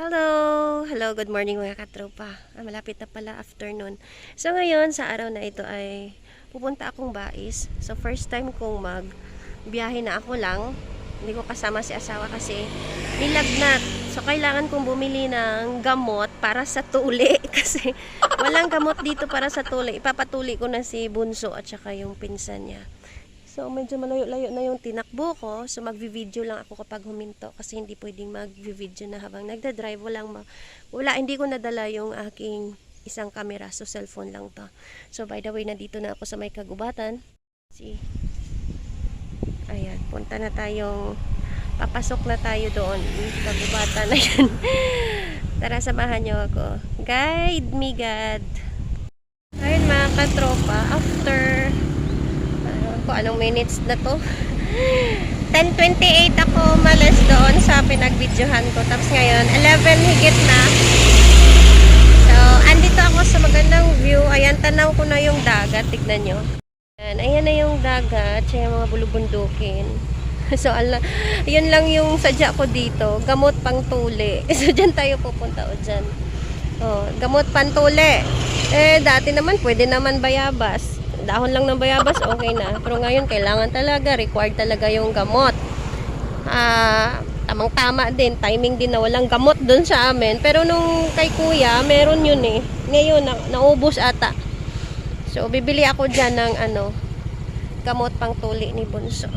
Hello! Hello, good morning mga katropa. Ah, malapit na pala afternoon. So ngayon, sa araw na ito ay pupunta akong bais. So first time kong mag biyahe na ako lang. Hindi ko kasama si asawa kasi nilagnat. So kailangan kong bumili ng gamot para sa tuli kasi walang gamot dito para sa tuli. Ipapatuli ko na si Bunso at saka yung pinsan niya. So, medyo malayo-layo na yung tinakbo ko. So, magvi-video lang ako kapag huminto kasi hindi pwedeng magvi-video na habang nagda-drive. Walang wala, hindi ko nadala yung aking isang camera. So, cellphone lang to. So, by the way, nandito na ako sa may kagubatan. See? Ayan, punta na tayong papasok na tayo doon. Kagubatan na yan. Tara, samahan niyo ako. Guide me, God. Ayun, mga katropa. After ko anong minutes na to. 10.28 ako malas doon sa pinagbidyohan ko. Tapos ngayon, 11 higit na. So, andito ako sa magandang view. Ayan, tanaw ko na yung dagat. Tignan nyo. Ayan, ayan na yung dagat. Siya yung mga bulubundukin. So, ala, yun lang yung sadya ko dito. Gamot pang tuli. So, dyan tayo pupunta o dyan. Oh, gamot pantuli. Eh, dati naman, pwede naman bayabas. Dahon lang ng bayabas, okay na. Pero ngayon, kailangan talaga, required talaga yung gamot. Ah, tamang-tama din, timing din na walang gamot doon sa amin. Pero nung kay kuya, meron yun eh. Ngayon, na, naubos ata. So, bibili ako dyan ng ano, gamot pang tuli ni Bunso.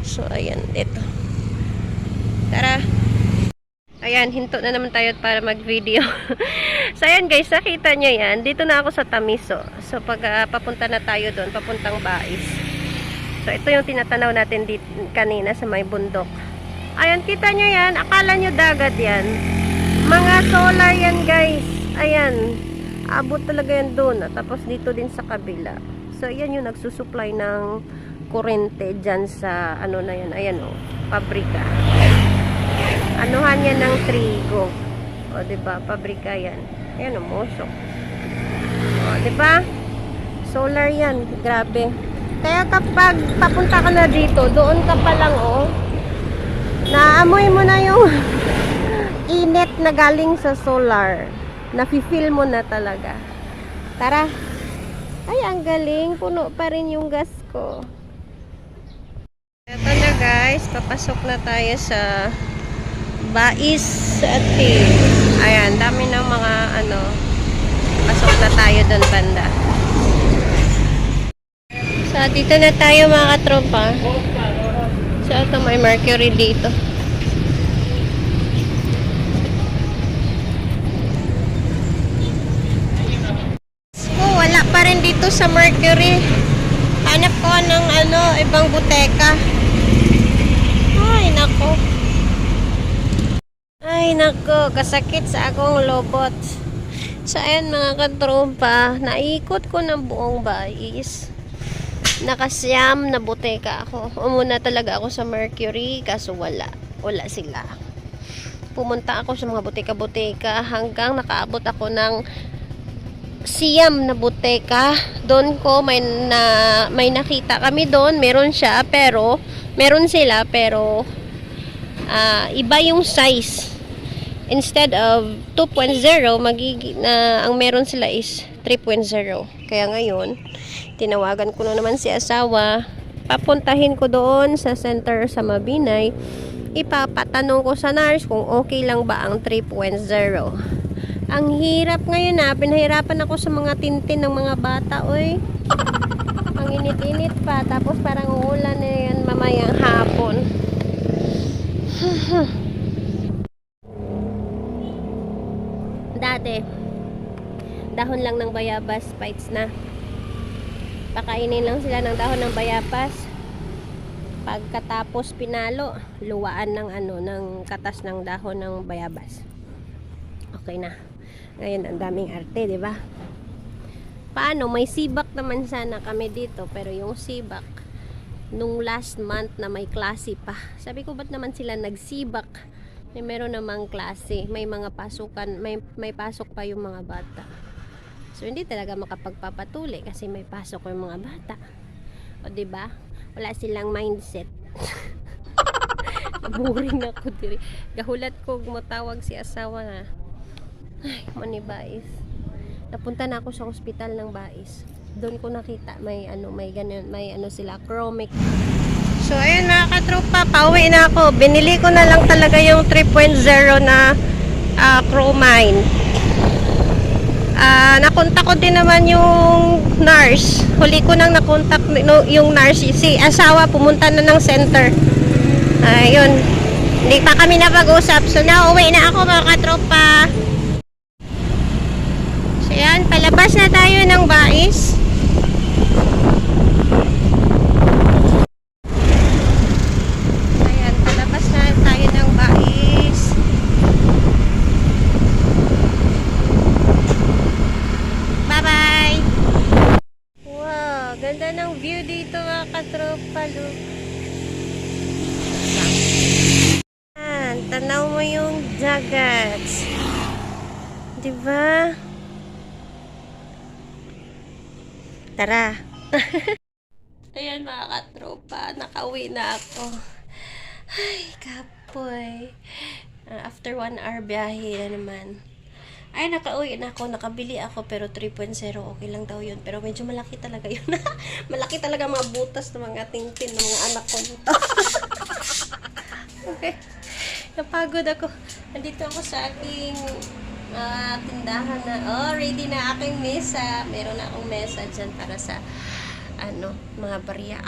So, ayan, dito. Tara. Ayan, hinto na naman tayo para mag-video. so, ayan guys, nakita nyo yan. Dito na ako sa Tamiso. So, pag ah, papunta na tayo doon, papuntang Bais. So, ito yung tinatanaw natin dito, kanina sa may bundok. Ayan, kita nyo yan. Akala nyo dagat yan. Mga solar yan guys. Ayan. Abot talaga yan doon. At Tapos dito din sa kabila. So, ayan yung nagsusupply ng kurente dyan sa ano na yan. Ayan o, pabrika anuhan yan ng trigo. O, di ba? Pabrika yan. Ayan, umusok. O, di ba? Solar yan. Grabe. Kaya kapag papunta ka na dito, doon ka pa lang, oh. Naamoy mo na yung init na galing sa solar. Nafi-feel mo na talaga. Tara. Ay, ang galing. Puno pa rin yung gas ko. Ito na guys, papasok na tayo sa Bais at Ayan, dami ng mga ano, pasok na tayo doon banda. So, dito na tayo mga katropa. So, ito may mercury dito. So, wala pa rin dito sa mercury. Hanap ko ng ano, ibang buteka. Ay, nako. Ay, nako, kasakit sa akong lobot. So, ayan mga katropa, naikot ko ng buong bais. Nakasyam na buteka ako. Umuna talaga ako sa Mercury, kaso wala. Wala sila. Pumunta ako sa mga buteka-buteka hanggang nakaabot ako ng siyam na buteka. Doon ko may na may nakita kami doon, meron siya pero meron sila pero ah, iba yung size instead of 2.0 magigi na ang meron sila is 3.0 kaya ngayon tinawagan ko na naman si asawa papuntahin ko doon sa center sa Mabinay. Ipapatanong ko sa nurse kung okay lang ba ang 3.0 ang hirap ngayon na pinahirapan ako sa mga tintin ng mga bata oy. Ang init-init pa tapos parang uulan na yan mamayang hapon dati dahon lang ng bayabas bites na. Pakainin lang sila ng dahon ng bayabas. Pagkatapos pinalo luwaan ng ano ng katas ng dahon ng bayabas. Okay na. Ngayon ang daming arte di ba? Paano? May sibak naman sana kami dito pero yung sibak nung last month na may klase pa. Sabi ko ba't naman sila nagsibak? May meron namang klase, may mga pasukan, may may pasok pa yung mga bata. So hindi talaga makapagpapatuli kasi may pasok yung mga bata. O 'di ba? Wala silang mindset. Boring na ko diri. Gahulat ko gumutawag si asawa nga. Ay, mani bais. Napunta na ako sa ospital ng bais. Doon ko nakita may ano, may ganun, may ano sila, chromic. So, ayun mga katropa, pauwi na ako. Binili ko na lang talaga yung 3.0 na ah, chromine. Ah, nakontak ko din naman yung nurse. Huli ko nang nakontak no, yung nurse. Si asawa pumunta na ng center. Ayun. Hindi pa kami napag-usap. So, nauwi na ako mga katropa. So, yan. Palabas na tayo ng bais. Ayan. Palabas na tayo ng bais. Bye-bye! Wow, ganda ng view dito mga katropa. Look. Yan, tanaw mo yung dagat. Di ba? Tara. Ayan mga katropa, nakauwi na ako. Ay, kapoy. Ah, after one hour biyahe na naman. Ay, nakauwi na ako. Nakabili ako, pero 3.0. Okay lang daw yun. Pero medyo malaki talaga yun. malaki talaga mga butas ng mga tintin ng mga anak ko nito. okay. Napagod ako. Nandito ako sa aking ah, tindahan na, oh, ready na aking mesa. Meron na akong mesa dyan para sa ano, mga barya.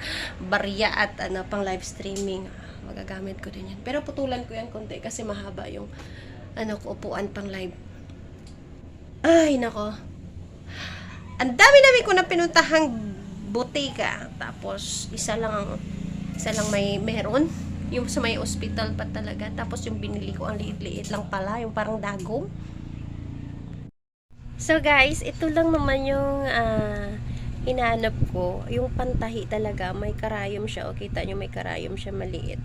barya at ano, pang live streaming. Magagamit ko din yan. Pero putulan ko yan konti kasi mahaba yung ano, ko, upuan pang live. Ay, nako. Ang dami-dami ko na pinuntahang butika. Tapos, isa lang, isa lang may meron. Yung sa may hospital pa talaga. Tapos, yung binili ko, ang liit-liit lang pala. Yung parang dagong. So, guys, ito lang naman yung ah, hinahanap ko. Yung pantahi talaga, may karayom siya. O, kita nyo, may karayom siya maliit.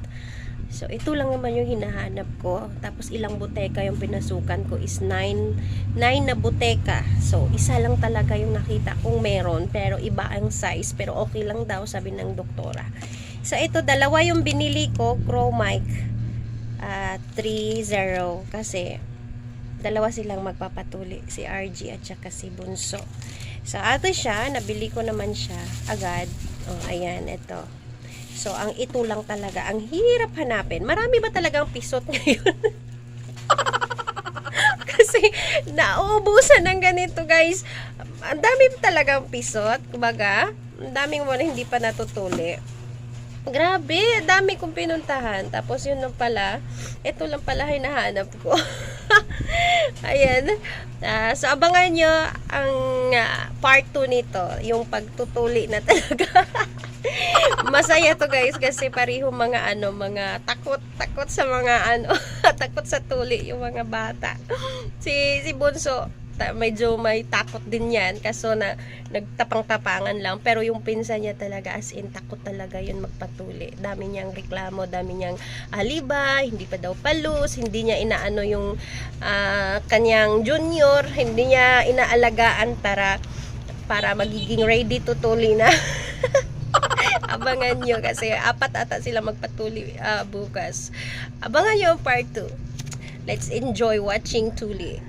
So, ito lang naman yung hinahanap ko. Tapos, ilang buteka yung pinasukan ko is 9, 9 na buteka. So, isa lang talaga yung nakita kong meron. Pero, iba ang size. Pero, okay lang daw, sabi ng doktora. So, ito, dalawa yung binili ko, Chromic ah 3.0. Kasi, dalawa silang magpapatuli. Si RG at saka si Bunso. So, ato siya. Nabili ko naman siya agad. Oh, ayan, ito. So, ang ito lang talaga, ang hirap hanapin. Marami ba talagang pisot ngayon? Kasi, nauubusan ng ganito, guys. Ang dami talagang pisot. Kumbaga, ang daming na hindi pa natutuli. Grabe, dami kong pinuntahan. Tapos yun lang pala, ito lang pala hinahanap ko. Ayan. Ah, so, abangan nyo ang ah, part 2 nito. Yung pagtutuli na talaga. Masaya to guys kasi pareho mga ano, mga takot, takot sa mga ano, takot sa tuli yung mga bata. Si si Bunso, ta- medyo may takot din yan. Kaso na nagtapang-tapangan lang. Pero yung pinsan niya talaga as in takot talaga yun magpatuli. Dami niyang reklamo dami niyang alibay hindi pa daw palus hindi niya inaano yung ah, kanyang junior hindi niya inaalagaan para para magiging ready to tuli na. Abangan nyo kasi apat ata sila magpatuli ah, bukas. Abangan nyo part 2 let's enjoy watching tuli